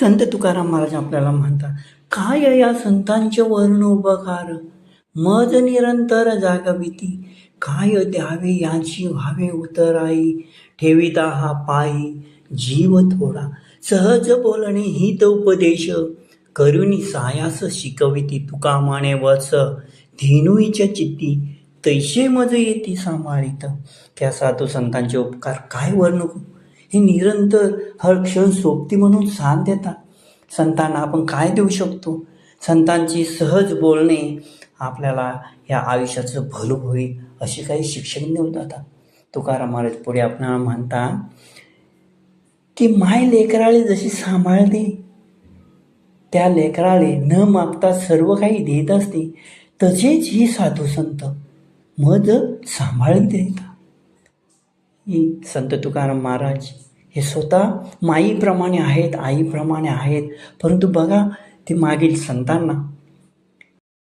संत तुकाराम महाराज आपल्याला म्हणतात काय या संतांचे वर्ण उपकार? मज निरंतर जागविती. काय द्यावे याची व्हावे उतराई? ठेविता हा पायी जीव थोडा. सहज बोलणे हित उपदेश. करुणी सायास शिकविती तुका माने वस. धेनुईच्या चित्ती तैसे मज येती सांभाळीत त्या साधू संतांचे उपकार काय वर्णू? हे निरंतर हर क्षण सोबती म्हणून साथ देतात. संतांना आपण काय देऊ शकतो? संतांची सहज बोलणे आपल्याला या आयुष्याचं भलं होईल असे काही शिक्षण देऊन जातात. तुकाराम महाराज पुढे आपल्याला म्हणतात की माय लेकराळे जशी सांभाळते त्या लेकराळे न मागता सर्व काही देत असते तसेच ही साधू संत मज सांभाळीत देतात. संत तुकाराम महाराज हे स्वतः माईप्रमाणे आहेत आईप्रमाणे आहेत. परंतु बघा ते मागील संतांना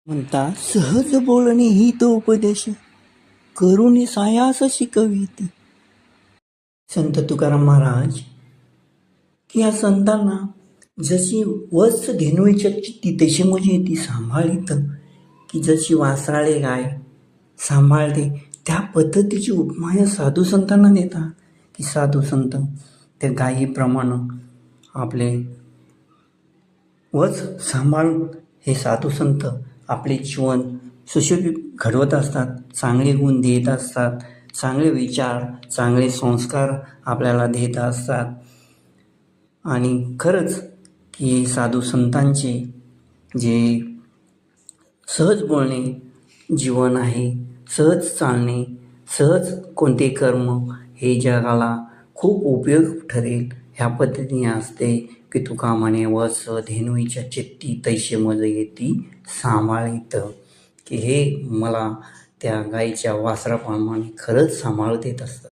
म्हणता सहज बोलणे ही तो उपदेश. करुणी सायास शिकविती. संत तुकाराम महाराज की या संतांना जशी वत्स धेनुईच्या ती तशी म्हणजे ती सांभाळीत. की जशी वासराळे गाय सांभाळते त्या पद्धतीची उपमा या साधू संतांना देता की साधू संत त्या गायीप्रमाणं आपले वच सांभाळून हे साधू संत आपले जीवन सुशोभित घडवत असतात चांगले गुण देत असतात चांगले विचार चांगले संस्कार आपल्याला देत असतात. आणि खरंच की साधू संतांचे जे सहज बोलणे जीवन आहे सहज चालणे सहज कोणते कर्म हे जगाला खूप उपयोग ठरेल ह्या पद्धतीने असते की तुका म्हणे वस धेनुईच्या चित्ती तैसे मज येती सांभाळीत. की हे मला त्या गाईच्या वासराप्रमाणे खरंच सांभाळत येत असतं